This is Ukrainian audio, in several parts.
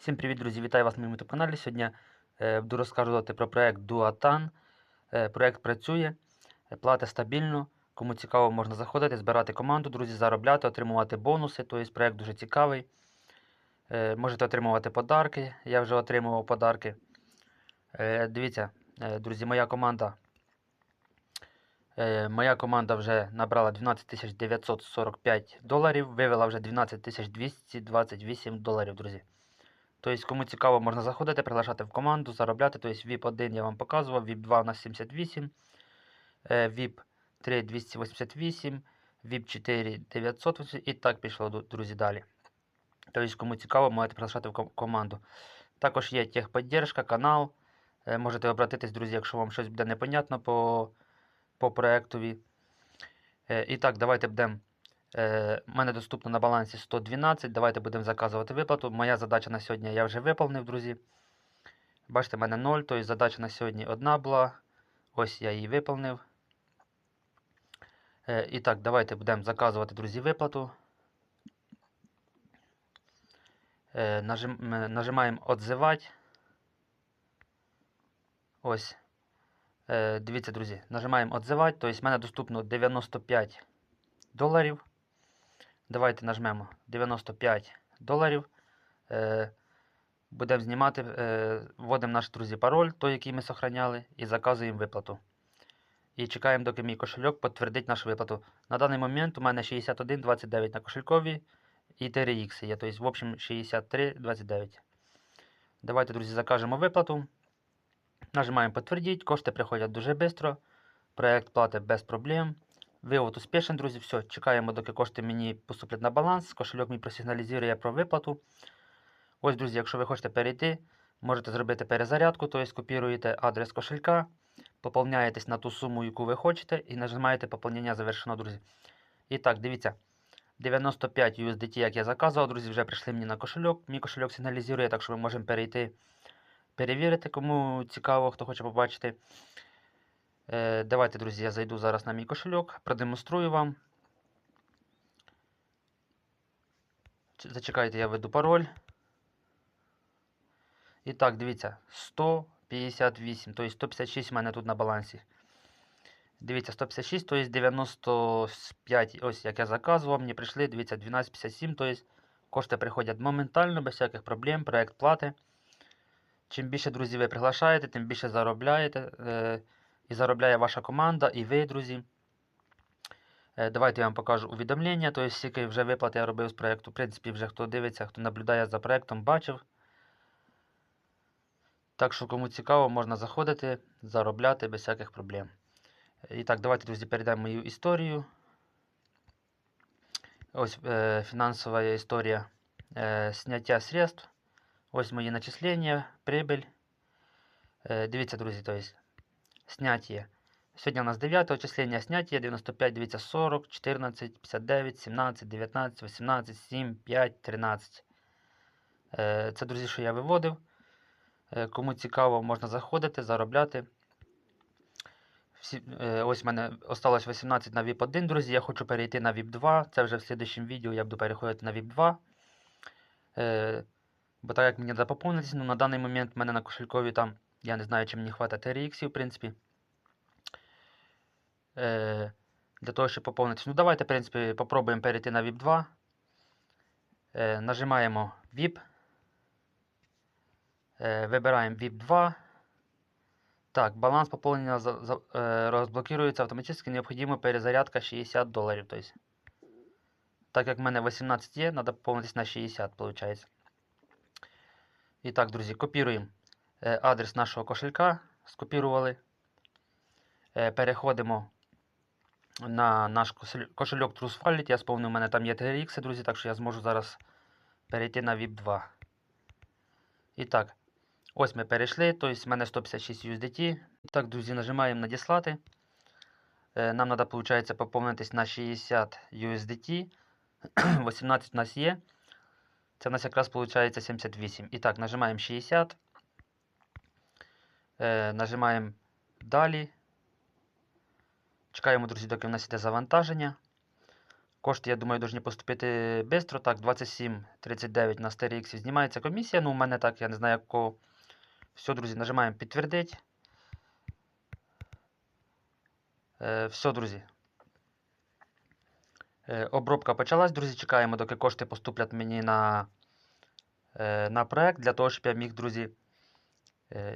Всім привіт, друзі! Вітаю вас на моєму youtube каналі. Сьогодні е, буду розказувати про проект Duatan. Е, проект працює, е, плата стабільно. Кому цікаво, можна заходити, збирати команду, друзі, заробляти, отримувати бонуси. Тобто проект дуже цікавий. Е, можете отримувати подарки. Я вже отримував подарки. Дивіться, друзі, моя команда. Моя команда вже набрала 12 945 доларів, вивела вже 12 228 доларів, друзі. Тобто, кому цікаво, можна заходити, приглашати в команду, заробляти. Тобто VIP 1 я вам показував, VIP 2 у нас 78, е, VIP 3 288, VIP 4 900 і так пішло, друзі, далі. Тобто, кому цікаво, можете приглашати в команду. Також є техподдержка, канал. Е, Можете обратитись, друзі, якщо вам щось буде непонятно по, по проектові. Е, І так, давайте будемо. Е, У мене доступно на балансі 112. Давайте будемо заказувати виплату. Моя задача на сьогодні я вже виповнив, друзі. Бачите, в мене 0, тобто задача на сьогодні одна була. Ось я її виповнив. Е, І так, давайте будемо заказувати, друзі, виплату. Е, нажим, е, нажимаємо «Отзивати». Ось. Е, Дивіться, друзі, нажимаємо «Отзивати». Тобто в мене доступно 95 доларів. Давайте нажмемо 95 доларів. Е, будемо знімати, е, вводимо наш друзі пароль, той, який ми сохраняли, і заказуємо виплату. І чекаємо, доки мій кошельок підтвердить нашу виплату. На даний момент у мене 61,29 на кошелькові і TRX є. Тобто, в общем, 63,29. Давайте, друзі, закажемо виплату. Нажимаємо підтвердити. Кошти приходять дуже швидко. Проект платить без проблем. Вивод успішний, друзі. Все, чекаємо, доки кошти мені поступлять на баланс. Кошельок мій просигналізує про виплату. Ось, друзі, якщо ви хочете перейти, можете зробити перезарядку, тобто копіруєте адрес кошелька, поповняєтесь на ту суму, яку ви хочете, і нажимаєте поповнення завершено, друзі. І так, дивіться. 95 USDT, як я заказував, друзі, вже прийшли мені на кошельок. Мій кошельок сигналізує, так що ми можемо перейти, перевірити, кому цікаво, хто хоче побачити. Е, давайте, друзі, я зайду зараз на мій кошельок, продемонструю вам. Зачекайте, я введу пароль. І так, дивіться, 158, тобто 156 у мене тут на балансі. Дивіться, 156, тобто 95, ось як я заказував, мені прийшли, дивіться, 1257, тобто кошти приходять моментально, без всяких проблем, проект плати. Чим більше друзів ви приглашаєте, тим більше заробляєте. Е, і заробляє ваша команда, і ви, друзі. Е, Давайте я вам покажу увідомлення. Тобто, скільки вже виплат я робив з проєкту. В принципі, вже хто дивиться, хто наблюдає за проєктом, бачив. Так що, кому цікаво, можна заходити, заробляти без всяких проблем. І так, давайте, друзі, перейдемо мою історію. Ось е, фінансова історія е, зняття средств. Ось мої начислення, прибыль. Е, дивіться, друзі, тобто, снятие. Сьогодні у нас 9 числення снятие 95, дивіться, 40, 14, 59, 17, 19, 18, 7, 5, 13. Е, Це, друзі, що я виводив. Е, Кому цікаво, можна заходити, заробляти. Е, ось в мене осталось 18 на VIP 1, друзі. Я хочу перейти на VIP 2. Це вже в слідчому відео я буду переходити на VIP 2. Е, бо так як мені треба поповнитися, ну на даний момент в мене на кошелькові там, я не знаю, чи мені хватить TRX, в принципі. Е, для того, щоб поповнитися. Ну, давайте, в принципі, попробуємо перейти на VIP 2. Е, нажимаємо VIP. Е, вибираємо VIP 2. Так, баланс поповнення за, за, е, розблокирується автоматично, необхідна перезарядка 60 доларів. Тобто, так як в мене 18 є, треба поповнитися на 60, виходить. І так, друзі, копіруємо адрес нашого кошелька. Скопірували. Е, переходимо на наш кошельок Trust Wallet. Я сповнив, у мене там є TRX, друзі, так що я зможу зараз перейти на VIP 2. І так, ось ми перейшли, тобто в мене 156 USDT. І так, друзі, нажимаємо надіслати. Е, Нам треба, виходить, поповнитись на 60 USDT. 18 у нас є. Це у нас якраз виходить 78. І так, нажимаємо 60. Е, нажимаємо далі. Чекаємо, друзі, доки в нас іде завантаження. Кошти, я думаю, повинні поступити швидко. Так, 27,39 на STRX знімається комісія. Ну, у мене так, я не знаю, як у кого. Все, друзі, нажимаємо підтвердити. Е, все, друзі. Е, обробка почалась, друзі. Чекаємо, доки кошти поступлять мені на, е, на проект, для того, щоб я міг, друзі,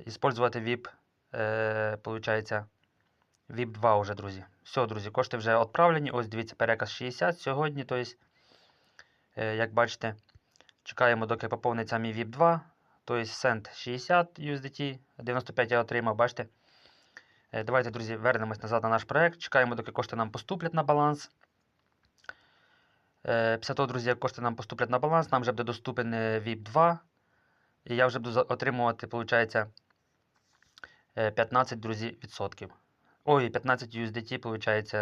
іспользувати VIP, е, получається, VIP 2 уже, друзі. Все, друзі, кошти вже відправлені. Ось дивіться, переказ 60 сьогодні. Тобто, е, як бачите, чекаємо, доки поповниться мій VIP 2. Тобто сент 60 USDT, 95 я отримав, бачите. Е, Давайте, друзі, вернемось назад на наш проект. Чекаємо, доки кошти нам поступлять на баланс. Е, Після того, друзі, кошти нам поступлять на баланс, нам вже буде доступен е, VIP 2. І я вже буду отримувати, виходить, 15, друзі, відсотків. Ой, 15 USDT, виходить,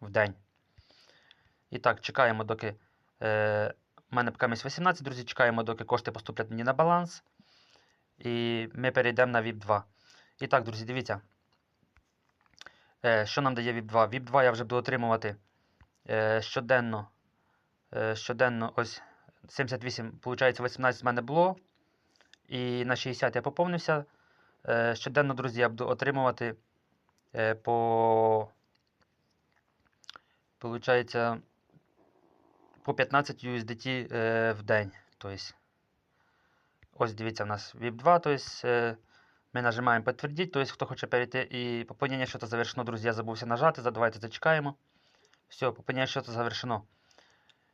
в день. І так, чекаємо, доки. Е, у мене поки 18, друзі, чекаємо, доки кошти поступлять мені на баланс. І ми перейдемо на VIP 2. І так, друзі, дивіться. Е, що нам дає VIP 2? VIP 2 я вже буду отримувати е, щоденно. Е, щоденно ось 78, виходить, 18 в мене було. І на 60 я поповнився. Е, щоденно, друзі, я буду отримувати е, по. Получається по 15 USDT е, в день. Тобто, ось дивіться, у нас VIP 2. Тобто, ми нажимаємо підтвердити. Тобто, хто хоче перейти і поповнення що-то завершено, друзі, я забувся нажати. Давайте зачекаємо. Все, поповнення що-то завершено.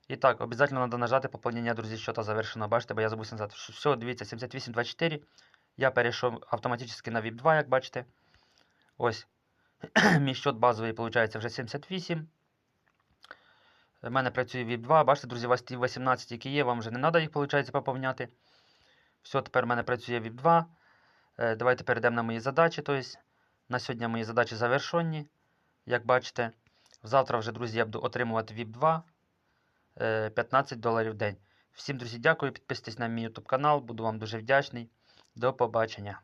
І так, обов'язково треба нажати поповнення, друзі, що-то завершено. Бачите, бо я забувся назад. Все, дивіться, 7824. Я перейшов автоматично на VIP 2, як бачите. Ось. Мій счет базовий, виходить, вже 78. У мене працює VIP 2. Бачите, друзі, у вас ті 18, які є, вам вже не треба їх, виходить, поповняти. Все, тепер у мене працює VIP 2. Е, Давайте перейдемо на мої задачі. Тобто, на сьогодні мої задачі завершені. Як бачите, завтра вже, друзі, я буду отримувати VIP 2. Е, 15 доларів в день. Всім, друзі, дякую. Підписуйтесь на мій YouTube канал. Буду вам дуже вдячний. До побачення.